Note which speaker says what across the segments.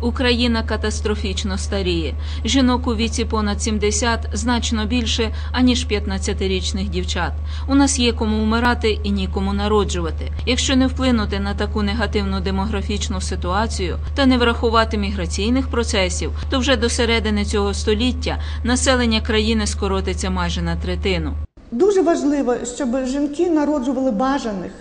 Speaker 1: Україна катастрофічно старіє. Жінок у віці понад 70 значно більше, аніж 15-річних дівчат. У нас є кому вмирати і нікому народжувати. Якщо не вплинути на таку негативну демографічну ситуацію та не врахувати міграційних процесів, то вже до середини цього століття населення країни скоротиться майже на третину.
Speaker 2: Дуже важливо, щоб жінки народжували бажаних,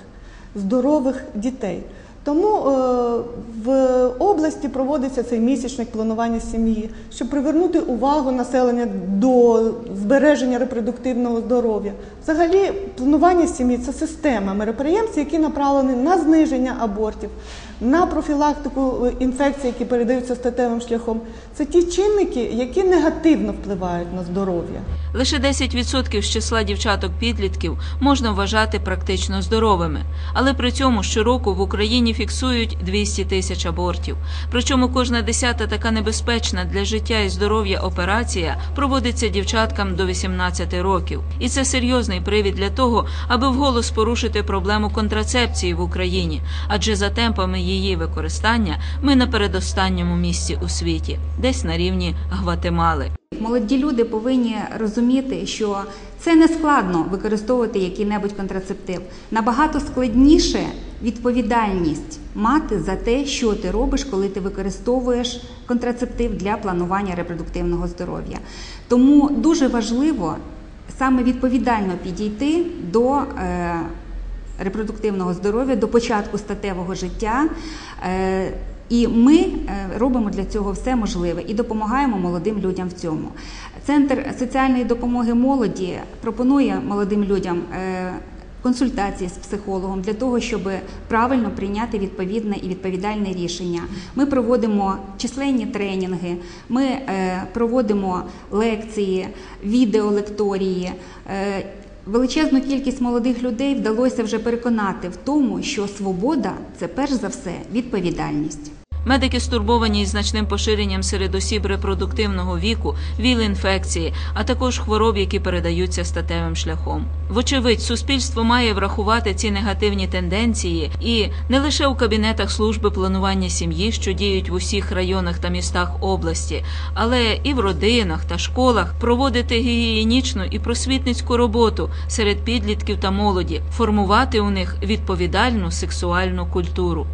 Speaker 2: здорових дітей. Тому е, в області проводиться цей місячник планування сім'ї, щоб привернути увагу населення до збереження репродуктивного здоров'я. Взагалі, планування сім'ї це система мероприємств, які направлені на зниження абортів, на профілактику е, інфекцій, які передаються статевим шляхом. Це ті чинники, які негативно впливають на здоров'я.
Speaker 1: Лише 10% з числа дівчаток-підлітків можна вважати практично здоровими, але при цьому щороку в Україні фіксують 200 тисяч абортів. Причому кожна десята така небезпечна для життя і здоров'я операція проводиться дівчаткам до 18 років. І це серйозний привід для того, аби вголос порушити проблему контрацепції в Україні, адже за темпами її використання ми на передостанньому місці у світі, десь на рівні Гватемали.
Speaker 3: Молоді люди повинні розуміти, що це не складно використовувати який-небудь контрацептив. Набагато складніше відповідальність мати за те, що ти робиш, коли ти використовуєш контрацептив для планування репродуктивного здоров'я. Тому дуже важливо саме відповідально підійти до. Е, Репродуктивного здоров'я до початку статевого життя, Е, і ми е, робимо для цього все можливе і допомагаємо молодим людям в цьому. Центр соціальної допомоги молоді пропонує молодим людям е, консультації з психологом для того, щоб правильно прийняти відповідне і відповідальне рішення. Ми проводимо численні тренінги, ми е, проводимо лекції, відеолекторії. Величезну кількість молодих людей вдалося вже переконати в тому, що свобода це перш за все відповідальність.
Speaker 1: Медики стурбовані із значним поширенням серед осіб репродуктивного віку, віл-інфекції, а також хвороб, які передаються статевим шляхом. Вочевидь, суспільство має врахувати ці негативні тенденції і не лише у кабінетах служби планування сім'ї, що діють в усіх районах та містах області, але і в родинах та школах проводити гігієнічну і просвітницьку роботу серед підлітків та молоді, формувати у них відповідальну сексуальну культуру.